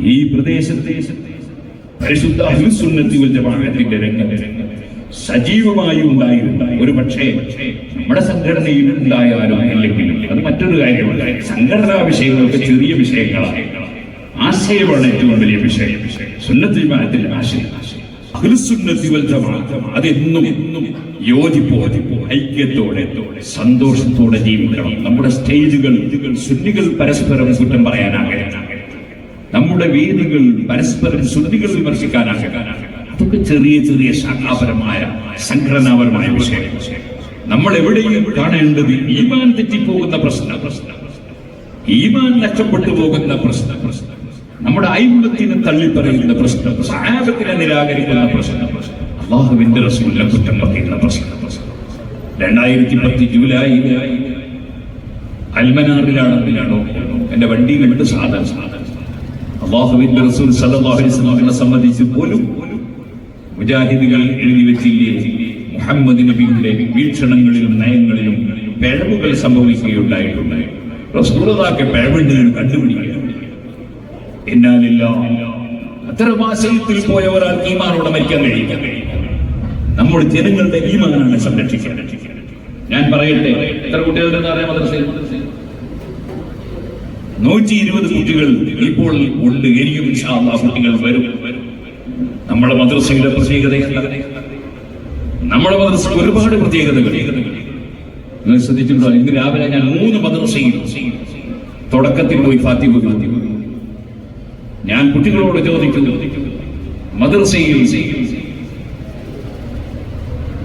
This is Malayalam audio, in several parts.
ഈ പ്രദേശത്തെ പരിശുദ്ധ അഹ്ലുസുന്നത്തി വൽ ജമാഅത്തിന്റെ രംഗം സജീവമായി ഉണ്ടായിരുന്നു. ഒരു പക്ഷേ നമ്മുടെ സംഘടനയിൽ ഉണ്ടായാലും അല്ലെങ്കിലും അത് മറ്റൊരു കാര്യമാണ്. സംഘടനാ വിഷയങ്ങളൊക്കെ ചെറിയ വിഷയങ്ങളാണ്. ആശയമാണ് ഏറ്റവും വലിയ വിഷയം. സുന്നത്തി ജമാഅത്തിന്റെ ആശയം. അതെന്നും ഐക്യത്തോടെ സന്തോഷത്തോടെ ജീവിക്കണം. നമ്മുടെ സ്റ്റേജുകൾ സുന്നികൾ പരസ്പരം കുറ്റം പറയാനാകരുത്. നമ്മുടെ വീടുകൾ പരസ്പരം ശ്രുതികൾ വിമർശിക്കാനാണ്. അതൊക്കെ ചെറിയ ചെറിയ ശാഖാപരമായ സംഘടനാപരമായ വിഷയം നമ്മൾ എവിടെയും കാണേണ്ടത് ഈമാൻ തെറ്റിപ്പോകുന്ന പ്രശ്ന. പ്രശ്നം ഈമാൻ നഷ്ടപ്പെട്ടു പോകുന്ന പ്രശ്ന. പ്രശ്നം നമ്മുടെ ഐമ്പത്തിനെ തള്ളിപ്പറയുന്ന പ്രശ്നം. സഹാബത്തിനെ നിരാകരിക്കുന്ന പ്രശ്നം. അള്ളാഹുവിന്റെ റസൂലിനെ കുറ്റം പറയുന്ന പ്രശ്നം. രണ്ടായിരത്തി പത്ത് ജൂലൈ അൽമനാറിലാണെങ്കിലാണോ എന്റെ വണ്ടി സാധനം സാധനം. അള്ളാഹുവിന്റെ റസൂൽ വസല്ലമയെ സംബന്ധിച്ച് പോലും മുജാഹിദുകൾ എഴുതി വെച്ചില്ലേ? മുഹമ്മദ് നബിയുടെ വീക്ഷണങ്ങളിലും നയങ്ങളിലും പിഴവുകൾ സംഭവിക്കുകയുണ്ടായിട്ടുണ്ട്. റസൂലതാക്ക് പിഴവുണ്ട് കണ്ടുപിടിക്കുക എന്നാലില്ല അത്തരം ആശയത്തിൽ പോയ ഒരാൾ മരിക്കാൻ കഴിയില്ല. നമ്മുടെ ജനങ്ങളുടെ ഈമാനാണ് സംരക്ഷിക്കാൻ. ഞാൻ പറയട്ടെ എത്ര കുട്ടികളുടെ അറിയാം മദ്രസയിൽ? നൂറ്റി ഇരുപത് കുട്ടികൾ ഇപ്പോൾ ഉണ്ട്. ഇനിയും അല്ലാഹ് കുട്ടികൾ വരും. നമ്മുടെ മദ്രസയുടെ പ്രത്യേകത നമ്മുടെ മദ്രസ ഒരുപാട് പ്രത്യേകതകൾ. നിങ്ങൾ ശ്രദ്ധിച്ചിട്ടുണ്ടോ? ഇന്ന് രാവിലെ ഞാൻ മൂന്ന് മദ്രസയിൽ തുടക്കത്തിൽ പോയി ഫാത്തി ഫാത്തിമ ഞാൻ കുട്ടികളോട് ചോദിക്കുന്നു മദ്രസയിൽ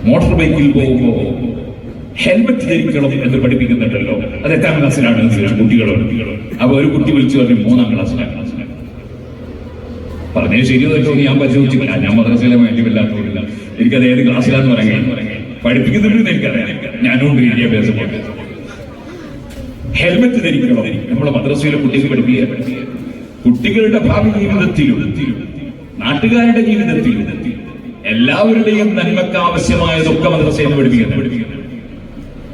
മോട്ടോർ ബൈക്കിൽ പോകുമ്പോൾ ഹെൽമറ്റ് ധരിക്കണം എന്ന് പഠിപ്പിക്കുന്നുണ്ടല്ലോ. അത് എട്ടാം ക്ലാസ്സിലാണ് കുട്ടികളോട്. അപ്പൊ ഒരു കുട്ടി വിളിച്ചു പറഞ്ഞു മൂന്നാം ക്ലാസ്സിലാണ്. പറഞ്ഞേ ശരിയോ ഞാൻ പരിശോധിച്ചില്ല ഞാൻ മദ്രസയിലെ വല്ലാത്തതില്ല എനിക്കത് ഏത് ക്ലാസ്സിലാന്ന് പറയാൻ പഠിപ്പിക്കുന്നുണ്ടെന്ന് എനിക്കറിയാം. ഞാനുണ്ട് വിദ്യാഭ്യാസം ഹെൽമറ്റ് ധരിക്കണം. നമ്മളെ മദ്രസയിലെ കുട്ടികൾ പഠിപ്പിക്കുക. കുട്ടികളുടെ ഭാവി ജീവിതത്തിലും നാട്ടുകാരുടെ ജീവിതത്തിലും എല്ലാവരുടെയും നന്മക്ക് ആവശ്യമായതൊക്കെ മദ്രസയിൽ പഠിപ്പിക്കുന്നത്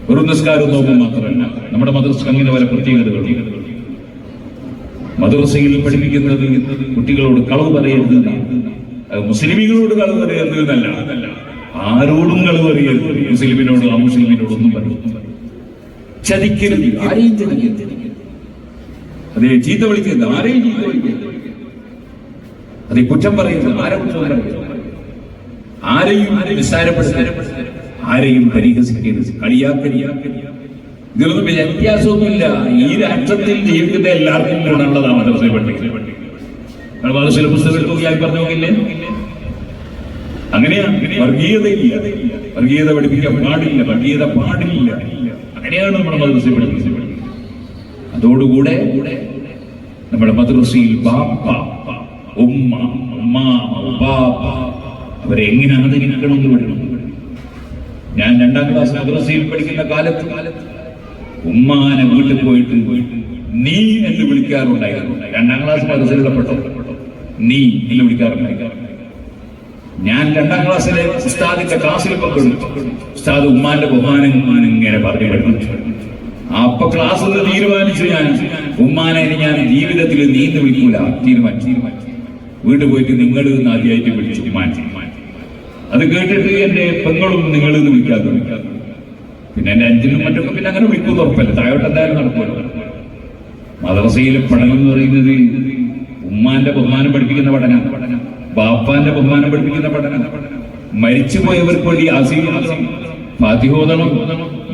ഒരു നിസ്കാരം നോക്കും മാത്രമല്ല നമ്മുടെ മദ്രസ അങ്ങനെ വരെ പ്രത്യേകതകളുണ്ട് മദ്രസയിൽ പഠിപ്പിക്കുന്നത് കുട്ടികളോട് കളവ് പറയരുത് മുസ്ലിമികളോട് കളവ് പറയരുത് എന്നല്ല. ആരോടും കളവ് പറയരുത്. മുസ്ലിമിനോട് ആ മുസ്ലിമിനോട് ഒന്നും പറയരുത്. ചതിക്കരുത്. ചതിക്കരുത്. അതെ ചീത്ത വിളിക്കരുത്. ആരെയും അതെ കുറ്റം പറയരുത്. ആരെ കുറ്റം പറയരുത്? ആരെയും നിസ്സാരപ്പെടുത്തരുത്. ആരെയും പരിഹസിക്കരുത്. കളിയാക്കരുത്. ഇതിലൊന്നും വ്യത്യാസമൊന്നുമില്ല. ഈ രാഷ്ട്രത്തിൽ ജീവിക്കുന്ന എല്ലാവർക്കും ഗുണമുള്ളതാണ് മദ്രസയിൽ പഠിക്കുന്നത് മദ്രസയിലെ പുസ്തകം എടുത്ത് നോക്കിയാൽ പറഞ്ഞു അങ്ങനെയാണ് വർഗീയതയില്ല. വർഗീയത പഠിപ്പിക്കാൻ പാടില്ല. വർഗീയത പാടില്ല. അങ്ങനെയാണ് നമ്മുടെ മദ്രസയിൽ പഠിപ്പിച്ചത്. അതോടുകൂടെ നമ്മുടെ മദ്രസയിൽ ബാപ്പ ഉമ്മ ഉമ്മ അവരെ എങ്ങനെ ആദരിക്കണമെന്ന് പഠിക്കണം ഞാൻ രണ്ടാം ക്ലാസ് മദ്രസയിൽ പഠിക്കുന്ന കാലത്ത് ഉമ്മാനെ വീട്ടിൽ പോയിട്ട് നീ എന്ന് വിളിക്കാറുണ്ടായിരുന്നു. രണ്ടാം ക്ലാസ് മദ്രസയിലുള്ളപ്പെട്ടോ നീ എന്ന് വിളിക്കാറുണ്ടായിരുന്നു. ഞാൻ രണ്ടാം ക്ലാസ്സിലെ ഉസ്താദിന്റെ ക്ലാസ്സിൽ പങ്കെടുത്തു. ഉസ്താദ് ഉമ്മാന്റെ ബഹുമാനം ഇങ്ങനെ പറഞ്ഞു പഠിപ്പിച്ചു അപ്പൊ ക്ലാസ്സിൽ തീരുമാനിച്ചു ഞാൻ. ഉമ്മാനെ ഞാൻ ജീവിതത്തിൽ നീന്ത് വിളിക്കൂല. തീരുമാനിച്ചു. തീരുമാനിച്ചു വീട്ടിൽ പോയിട്ട് നിങ്ങൾ ആദ്യമായിട്ട് വിളിച്ചു. ഉമ്മാൻ അത് കേട്ടിട്ട് എന്റെ പെങ്ങളും നിങ്ങൾ ഇത് വിളിക്കാതെ പിന്നെ എന്റെ അഞ്ചിനും മറ്റൊക്കെ പിന്നെ അങ്ങനെ വിളിക്കുന്ന ഉറപ്പല്ല? താഴോട്ട് എന്തായാലും നടക്കുമല്ലോ. മദ്രസയിലെ പഠനം എന്ന് പറയുന്നത് ഉമ്മാന്റെ ബഹുമാനം പഠിപ്പിക്കുന്ന പഠനം ബാപ്പാന്റെ ബഹുമാനം പഠിപ്പിക്കുന്ന പഠനം മരിച്ചുപോയവർക്ക് വേണ്ടി ആസീകരണം ഫാത്തിഹോദണം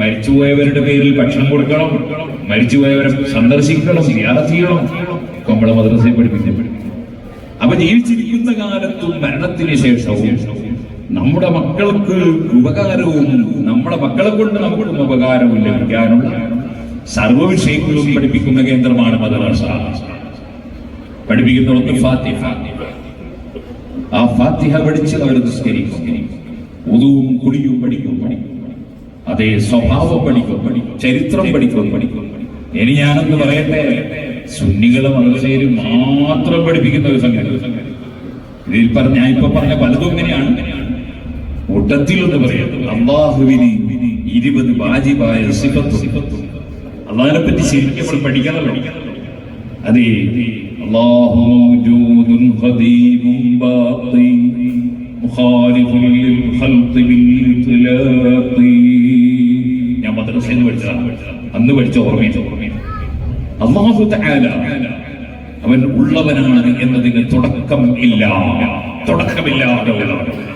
മരിച്ചുപോയവരുടെ പേരിൽ ഭക്ഷണം കൊടുക്കണം മരിച്ചുപോയവരെ സന്ദർശിക്കണം യാത്ര ചെയ്യണം നമ്മളെ മദ്രസയിൽ പഠിപ്പിക്കും. അപ്പൊ ജീവിച്ചിരിക്കുന്ന കാലത്തും മരണത്തിന് ശേഷവും നമ്മുടെ മക്കൾക്ക് ഉപകാരവും നമ്മുടെ മക്കളെ കൊണ്ട് നമുക്കും ഉപകാരവും ലഭിക്കാനുള്ള സർവ വിഷയങ്ങളും പഠിപ്പിക്കുന്ന കേന്ദ്രമാണ് മദ്രസ. പഠിപ്പിക്കുന്ന ഒന്ന് ഫാത്തിഹ. ആ ഫാത്തിഹ പഠിച്ച് അവർ നിസ്കരിക്കും. ഉതുവും കുടിയും പഠിക്കും. പഠിക്കും അതേ സ്വഭാവം പഠിക്കും. പഠിക്കും ചരിത്രം പഠിക്കും പഠിക്കും. ഇനി ഞാനെന്ന് പറയട്ടെ? സുന്നികളെ മദ്രസയിൽ മാത്രം പഠിപ്പിക്കുന്ന ഒരു സംഗതി. ഇതിൽ പറഞ്ഞ ഞാൻ ഇപ്പൊ പറഞ്ഞ പലതും ഇങ്ങനെയാണ്. കൂട്ടത്തിൽ പറയാം അള്ളാഹുവിന് ഇരുപത് വാജിബായ സിഫത്തുണ്ട് അള്ളാഹിനെ പറ്റി ശരിക്കും നമ്മൾ പഠിക്കണം അതെ. മുഖാലിഫുൽ ബിൽ ഞാൻ അന്ന് പഠിച്ച തആല അവൻ ഉള്ളവനാണ് എന്നതിന് തുടക്കം ഇല്ല. തുടക്കമില്ലാതെ ഉള്ളവനാണ്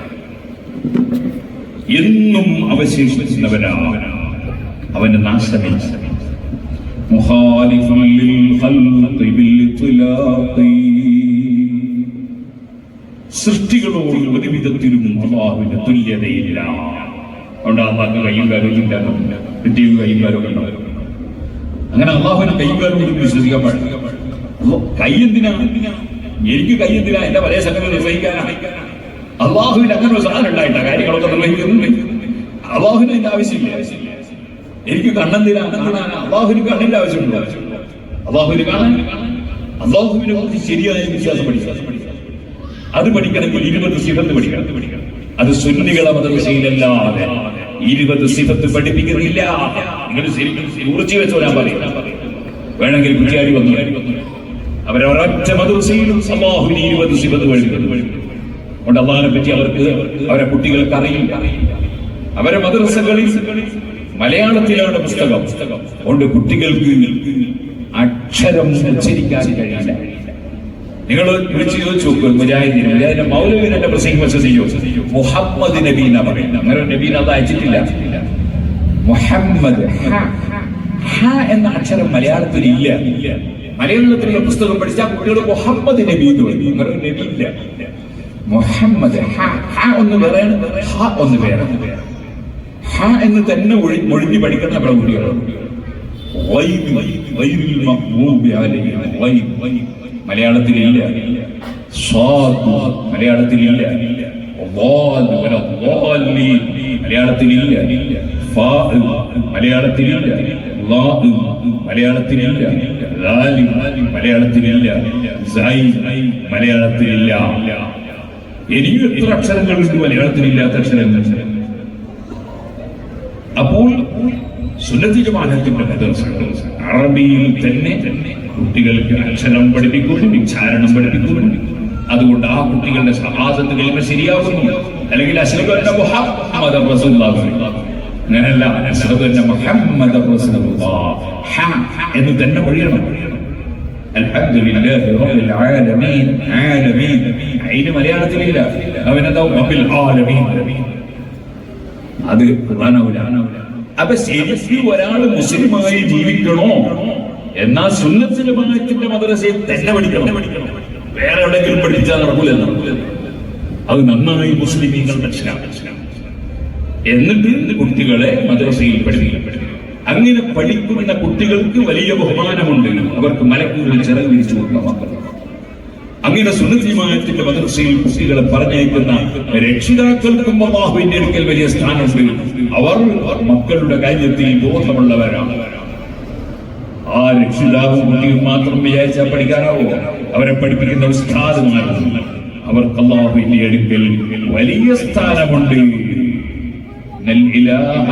എന്നും അവശേഷിക്കുന്നവനാണ് അവന്റെ നാശമില്ല. സൃഷ്ടികളോട് ഒരു വിധത്തിലും അള്ളാഹുവിന്റെ തുല്യതയില്ല. അതുകൊണ്ട് അള്ളാഹ് കയ്യും കാര്യമില്ല കിട്ടിയ കയ്യും ഉണ്ടാവും അങ്ങനെ അള്ളാഹുവിന് കയ്യും കാര്യം വിശ്വസിക്കാൻ പാടില്ല. കൈ എന്തിനാ എനിക്ക് കൈ എന്തിനാ? എന്റെ പല സ്ഥലങ്ങൾ നിർവഹിക്കാനാണ്. അള്ളാഹുവിന് അങ്ങനെ ഒരു സാധനം ഉണ്ടായിട്ട കാര്യങ്ങളൊക്കെ നിർവഹിക്കുന്നുണ്ട് അള്ളാഹുവിന് അതിന്റെ ആവശ്യമില്ല. എനിക്ക് കണ്ണെന്തിനാ കാണാൻ അള്ളാഹുവിന് കണ്ണിന്റെ ആവശ്യമുണ്ട്. അള്ളാഹുവിന് കാണാൻ അള്ളാഹുവിനെ കുറിച്ച് ശരിയായ വിശ്വാസം പഠിക്കാം അത് പഠിക്കണമെങ്കിൽ ഇരുപത് സിഫത്ത് പഠിക്കണം. അത് സുന്നികളെ മദ്രസയിലല്ലാതെ ഇരുപത് സിഫത്ത് പഠിപ്പിക്കുന്നില്ല. നിങ്ങൾ ശരിക്കും ഉറച്ചു വെച്ചോരാൻ പറയും. വേണമെങ്കിൽ കുറ്റിയാടി വന്നു. അവരൊരൊറ്റ മദ്രസയിലും അള്ളാഹുവിന് ഇരുപത് സിഫത്ത് പഠിക്കുന്നു അതുകൊണ്ട് അള്ളാഹിനെ പറ്റി അവർക്ക് അവരെ കുട്ടികൾക്ക് അറിയില്ല. അവരെ മദ്രസകളിൽ മലയാളത്തിലാണ് പുസ്തകം. അതുകൊണ്ട് കുട്ടികൾക്ക് അക്ഷരം ഉച്ചരിക്കാൻ കഴിയില്ല. നിങ്ങൾ വിളിച്ച് ചോദിച്ചു മുജാഹിദിന് മുജാഹിദിന്റെ മൗലവിൻ പ്രസംഗം ചെയ്യൂ. മുഹമ്മദ് നബി എന്നാ പറയുന്നത്. അങ്ങനെ നബീൻ അത് അയച്ചിട്ടില്ല. മുഹമ്മദ്. എന്ന അക്ഷരം മലയാളത്തിൽ ഇല്ല. മലയാളത്തിലുള്ള പുസ്തകം പഠിച്ചാൽ കുട്ടികൾ മുഹമ്മദ് നബി എന്ന് പറയും. അങ്ങനെ നബി ഇല്ല. മുഹമ്മദ് ഒന്ന് വേറെയാണ് ഹ ഒന്ന് വേറെ. ഹ എന്ന് തന്നെ ഒഴിഞ്ഞു പഠിക്കണം നമ്മുടെ കുട്ടികളോട് മലയാളത്തിലില്ല മലയാളത്തിലില്ല മലയാളത്തിലില്ല മലയാളത്തിലില്ല മലയാളത്തിലില്ല മലയാളത്തിലില്ല മലയാളത്തിലില്ല എനിക്ക് എത്ര അക്ഷരങ്ങളുണ്ട് മലയാളത്തിലില്ലാത്ത അക്ഷരങ്ങൾ അപ്പോൾ അറബിയിൽ തന്നെ കുട്ടികൾക്ക് അക്ഷരം പഠിപ്പിക്കുന്നു ഉച്ചാരണം പഠിപ്പിക്കുന്നു. അതുകൊണ്ട് ആ കുട്ടികളുടെ സഹാസത്ത് കഴിയുമ്പോൾ ശരിയാകുന്നു അല്ലെങ്കിൽ അങ്ങനല്ല എന്ന് തന്നെ ഒഴിയണം. അതിന് മലയാളത്തിലില്ല. അവനെന്താ റബ്ബിൽ ആലമീൻ. അത് ഖുർആനാവില്ല അപ്പൊ ശരിക്കും ഒരാൾ മുസ്ലിമായി ജീവിക്കണോ? എന്നാ സുന്നത്തിന്റെ മാറ്റത്തിന്റെ മദ്രസയിൽ തന്നെ പഠിക്കണം. വേറെ എവിടെയെങ്കിലും പഠിച്ചാൽ നടക്കൂല അത് നന്നായി മുസ്ലിമീങ്ങൾ മനസ്സിലാക്കണം. എന്നിട്ട് കുട്ടികളെ മദ്രസയിൽ പഠിപ്പിക്കണം. അങ്ങനെ പഠിക്കുന്ന കുട്ടികൾക്ക് വലിയ ബഹുമാനമുണ്ട്. അവർക്ക് മലക്കൂറിൽ ചിറക് വിരിച്ചു കൊടുക്കുന്ന അങ്ങനെ സുന്നിജമായത്തിന്റെ മദ്രസയിൽ കുട്ടികളെ പറഞ്ഞയക്കുന്ന രക്ഷിതാക്കൾക്കും അള്ളാഹുവിന്റെ അടുക്കൽ വലിയ സ്ഥാനമുണ്ട്. അവർ മക്കളുടെ കാര്യത്തിൽ ബോധമുള്ളവരാണ്. ആ രക്ഷിതാവും കുട്ടിയും മാത്രം വിചാരിച്ചാൽ പഠിക്കാനാവോ? അവരെ പഠിപ്പിക്കുന്ന ഉസ്താദുമാരും അവർക്ക് അള്ളാഹുവിന്റെ അടുക്കൽ വലിയ സ്ഥാനമുണ്ട്. നെൽ ഇലാഹ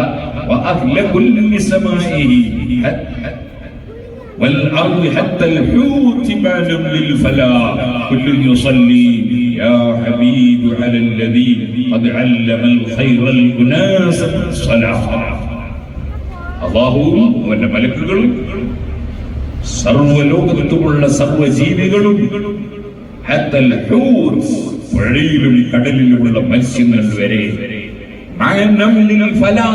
والأرض حتى الحوت بال للفلاح كل يصلي يا حبيب على الذي قد علم الخير الأناس الصلاة അള്ളാഹുവും അവന്റെ മലക്കുകളും സർവലോകത്തുമുള്ള സർവജീവികളും ഹത്തൽ ഹൂത്ത്, പുഴയിലും കടലിലുമുള്ള മത്സ്യങ്ങൾ വരെ മഅനമ്ലിൽ ഫലാ,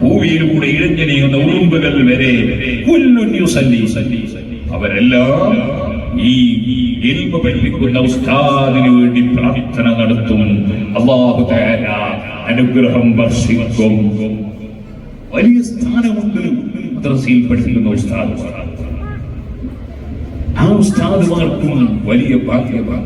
ഭൂമിയിലൂടെ ഇഴഞ്ഞു നീങ്ങുന്ന ഉറുമ്പുകൾ വരെ അവരെല്ലാം ഈ ഇൽമ പഠിപ്പിക്കുന്ന ഉസ്താദിന് വേണ്ടി പ്രാർത്ഥന നടത്തും. അള്ളാഹു അനുഗ്രഹം വർഷിക്കും. വലിയ സ്ഥാനമുണ്ട് മദ്രസയിൽ പഠിപ്പിക്കുന്ന ഉസ്താദ്. ആ ഉസ്താദുമാർക്കും വലിയ ഭാഗ്യമാണ്